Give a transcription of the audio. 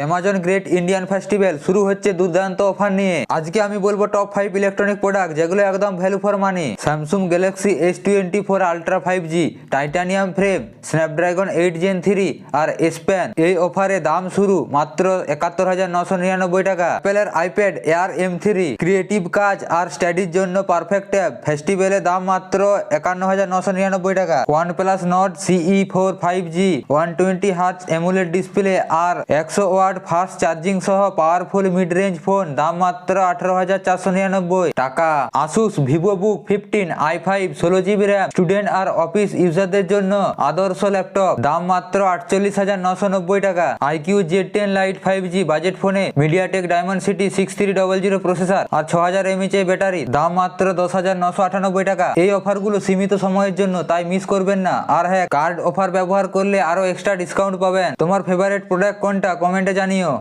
Amazon great Indian festival শুরু হচ্ছে দুর্দান্ত অফার নিয়ে। আজকে আমি বলব টপ ফাইভ ইলেকট্রনিক প্রোডাক্ট যেগুলো একদম value for money Samsung Galaxy S twenty four Ultra five G titanium frame Snapdragon eight Gen three আর এসপ্যান এই অফারে দাম শুরু মাত্র একাত্তর হাজার নশো নিরানব্বই টাকা। অ্যাপেলের iPad Air M three creative কাজ আর স্টাডির জন্য পারফেক্ট ট্যাব ফেস্টিভ্যালে দাম মাত্র একান্ন হাজার নশো নিরানব্বই টাকা। OnePlus Nord CE four five G one twenty hertz AMOLED display আর একশো ওয়াট ফাস্ট চার্জিং সহ পাওয়ারফুল মিড রেঞ্জ ফোন, দাম মাত্র আঠারো হাজার চারশো নিরানব্বই টাকা। Asus Vivobook fifteen i five ষোলো জিবি র্যাম স্টুডেন্ট আর অফিস ইউজারদের জন্য আদর্শ ল্যাপটপ দাম মাত্র আটচল্লিশ হাজার নশো নব্বই টাকা। IQOO Z ten Lite five G budget ফোনে MediaTek Dimensity six three double zero processor আর ছ হাজার এমএচ ব্যাটারি দাম মাত্র দশ হাজার নশো আটানব্বই টাকা। এই অফারগুলো সীমিত সময়ের জন্য তাই মিস করবেন না। আর হ্যাঁ কার্ড অফার ব্যবহার করলে আরও এক্সট্রা ডিসকাউন্ট পাবেন। তোমার ফেভারিট প্রোডাক্ট কোনটা? কমেন্টে জানিও